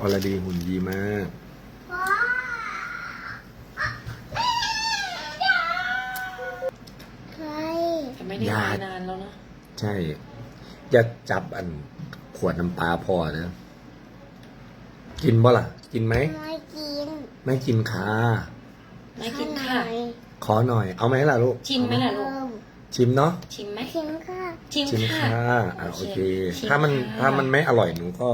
อรดีหุ่นดีมากใครแต่ไม่ได้ญามาตินานแล้วนะ ใช่อย่าจับอันขวดน้ำปลาพอนะ กินบ่ล่ะ กินไหม ไม่กิน ไม่กินค่ะ ไม่กินค่ะ ขอหน่อย เอาไหมล่ะลูก ชิมไหมล่ะลูก ชิมเนาะ ชิมไหมชิมค่ะ ชิมชิมค่ะค่ะอะ โอเคชิมถ้ามันค่ะถ้ามันไม่อร่อยหนูก็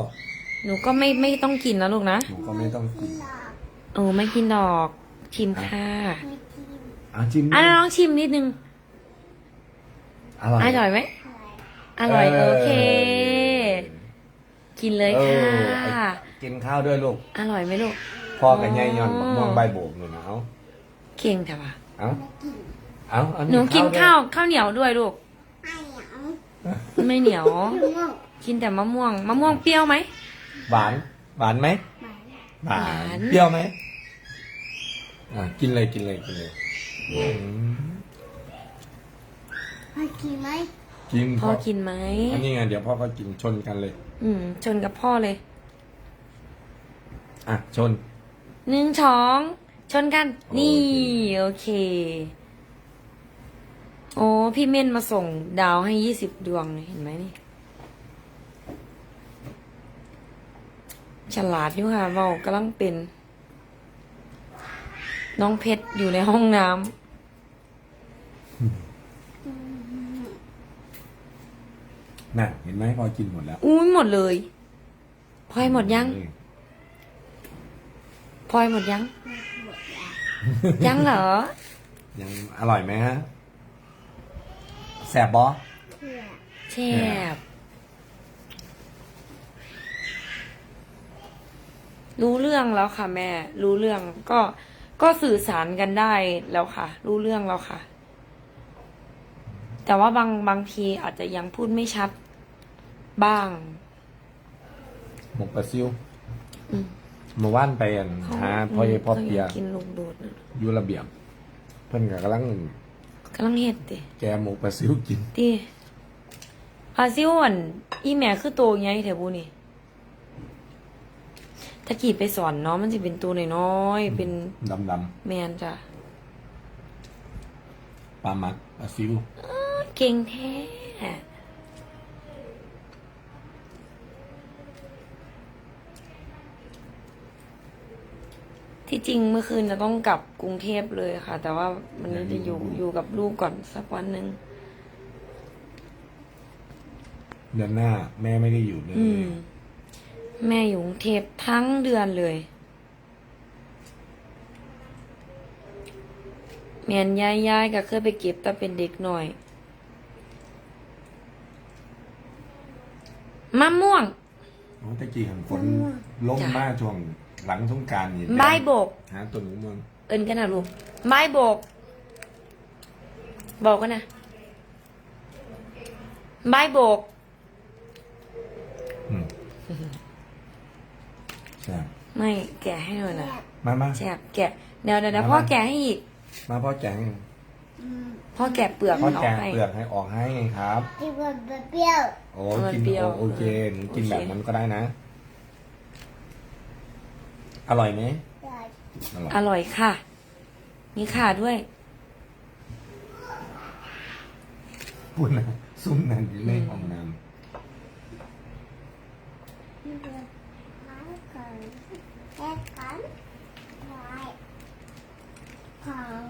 หนูก็ไม่ไม่ต้องกินนะลูกนะ หนูก็ไม่ต้องกินหลอกโอ้ไม่กินดอกชิมค่ะไม่กินอะชิมอะลองชิมนิดนึงอร่อยอร่อยไหมอะไรอร่อยเออโอเค กินเลยเอค่ะอไอ้กินข้าวด้วยลูก อร่อยไหมลูก พ่อกับยายยอนบักม่วงใบโบกหนูนะเอาเก่งแต่ว่าเอาเอาเอาหนูกินข้าวด้วยข้าวเหนียวด้วยลูก ไม่เอาไม่เหนียวชิมมั่งกินแต่มะม่วง มะม่วงเปรี้ยวไหม หวาน หวานไหมหมาหวาหวานนเปรี้ยวไหมอะกินเลยกินเลยกินเลยอืมไม่กินไหมกินพ่อกินไหมอันนี้ไงเดี๋ยวพ่อก็กินชนกันเลย อืม ชนกับพ่อเลย อะชนหนึ่งช้องชนกันโอเคนี่โอเค โอ้พี่เม่นมาส่งดาวให้ยี่สิบดวงเลยเห็นไหมนี่ ฉลาดอยู่ค่ะเบากำลังเป็น น้องเพชรอยู่ในห้องน้น่ะเห็นไหมพอกินหมดแล้วำอุ้ยหมดเลยพลอยหมดยังพลอยหมดยัง ยังเหรอ ยังอร่อยไหมฮะ แสบบอเผื่อแช่บ รู้เรื่องแล้วค่ะ แม่ รู้เรื่องก็ก็สื่อสารกันได้แล้วค่ะ รู้เรื่องแล้วค่ะ แต่ว่าบางบางทีอาจจะยังพูดไม่ชัดบ้าง หมกปลาซิวอืมมาว่านไปอันหาพ่อเยพ่อเปีย ขากินลูกโดดนะอยู่ระเบียบ เพิ่นก็กำลังกำลังเห็ดติแกหมกปลาซิวกิน ติพาซิวอ่อนอีแม่คือตัวไงแถวบูนี่ ถ้ากีไปสอนเนาะมันจะเป็นตัวน้อยๆเป็นดำดแมนจ้ะำปลาหมักปลาซิวเก่งแท้ที่จริงเมื่อคืนจะต้องกลับกรุงเทพเลยค่ะ แต่ว่ามันจะอยู่อยู่กับลูกก่อนสักวันหนึ่ง เดือนหน้า แม่ไม่ได้อยู่เลยอืม แม่อยู่กรุงเทพทั้งเดือนเลยแม่นย้ายย้ายๆก็เคยไปเก็บแต่เป็นเด็กหน่อยมะม่วง โอ้ตะกี้หันฝนล้มจ้ะ มากช่วงหลังสงกรารนี่ใบายโบก หาต้นมะม่วงเอินกันนะลูกใบายโบก บอกกันนะใบายโบก อืม ใช่ไม่แกะให้หน่อยนะมามาแซ่บแกะเดี๋ยวเดี๋ยวเดี๋ยวมาพ่อมาแกะให้อีก มาพ่อแกงอืมพ่อแกะเปลือกพ่อมันออแกกงให้เปลือกให้ออกให้ไงครับที่มันเปรี้ยวโอ้มันกินเปรี้ยวโอโอเคหนูกินโอเค แบบนั้นก็ได้นะ อร่อยไหมใหญ่อร่อยอร่อยค่ะ มีข่าด้วย พูดนะซุ่มนั่นอยู่ในห้องน้ที่มันล้างกัน แยกกันไว้ของ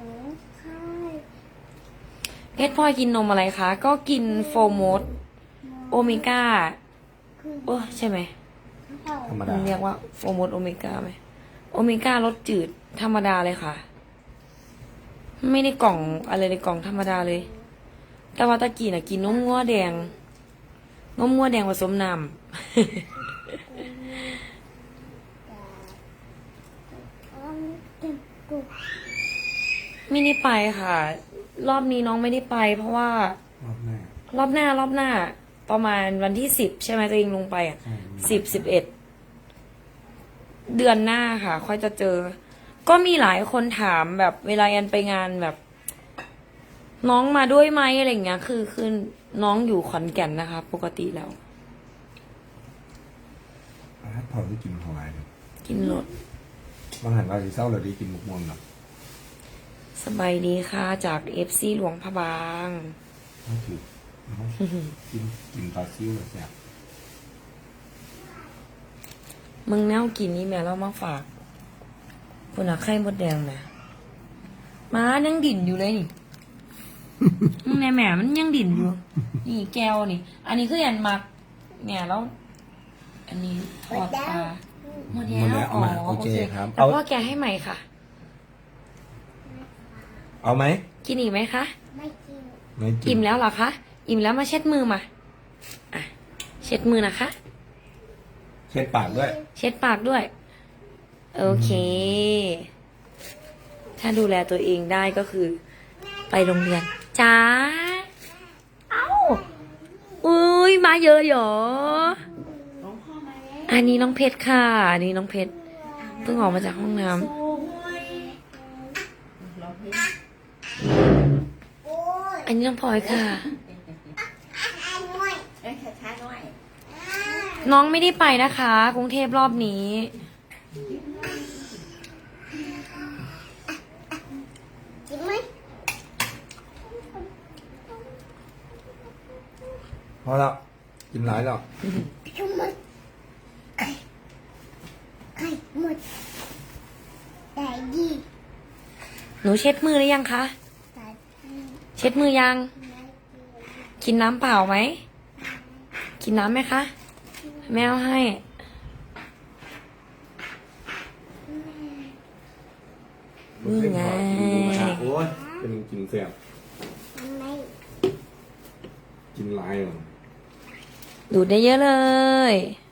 ข้าวเพชรพลอยกินนมอะไรคะ ก็กินโฟร์โมดโอเมก้าคือโอ้ใช่ไหมข้าวำธรรมมัดานเรียกว่าโฟร์โมดโอเมก้าไหมโอเมก้ารสจืดธรรมดาเลยค่ะ ไม่ได้กล่องอะไรในกล่องธรรมดาเลย แต่ว่าตะกี้น่ะกินนมงัวแดงนมงัวแดงผสมน้อ้อมเต็มกุกำ ไม่ได้ไปค่ะ รอบนี้น้องไม่ได้ไป เพราะว่า รอบหน้ารอบหน้ารอบหน้า ประมาณวันที่สิบใช่ไหมตัวเองลงไปอะใช่สิบสิบเอ็ดเดือนหน้าค่ะ ค่อยจะเจอ ก็มีหลายคนถามแบบเวลาแอนไปงานแบบ น้องมาด้วยไหมอะไรอย่างเงี้ย คือคือน้องอยู่ขอนแก่นนะคะ ปกติแล้ว อ่าตพอที่กินหอยครับกินรถบางหันว่าสิเศร้าเราดีกินมุกม่วงเนาะ สบายดีค่ะ จากเอฟซีหลวงพระบางก็คือเอากินกินปลาซิวแบบเนี้ยมึงแนวกินนี่แม่เรามาฝากคนอะไข่มดแดงนะม้ายังดิ่นอยู่เลยนี่ มึงในแหม่มันยังดิ่นอยู่ นี่แก้วนี่ อันนี้คืออันมักเนี่ยแล้ว อันนี้ทอดปลาหมดหมดแล้แล้ววอ๋อมาโอเคครับ แต่เอาพ่อแกให้ใหม่ค่ะ เอาไหม กินอีกไหมคะ ไม่กินไม่กิอิ่นมแล้วเหรอคะ อิ่มแล้วมาเช็ดมือมา อะ เช็ดมือนะคะ เช็ดปากด้วย เช็ดปากด้วย โอเค ถ้าดูแลตัวเองได้ก็คือ ไปโรงเรียนจ้า เอ้า อุ้ยมาเยอะเหรอน้องพ่อมาแล้วอันนี้น้องเพชรค่ะ อันนี้น้องเพชรเพิ่งออกมาจากห้องน้โนนี้น้องพลอยค่ะอันน้อยเอ้ยช้าๆหน่อยน้องไม่ได้ไปนะคะ กรุงเทพรอบนี้ กินไหมพอแล้วกินหลายแล้วกินหมดไก่ไก่หมดแต่ดี หนูเช็ดมือหรือยังคะ เช็ดมือยังไม่กินกินน้ำเปล่าไหม กินน้ำไหมคะ แมวให้ นี่ไง โอ้ยเป็นกินเสียบทำไมกินหลายเหรอดูดได้เยอะเลยไ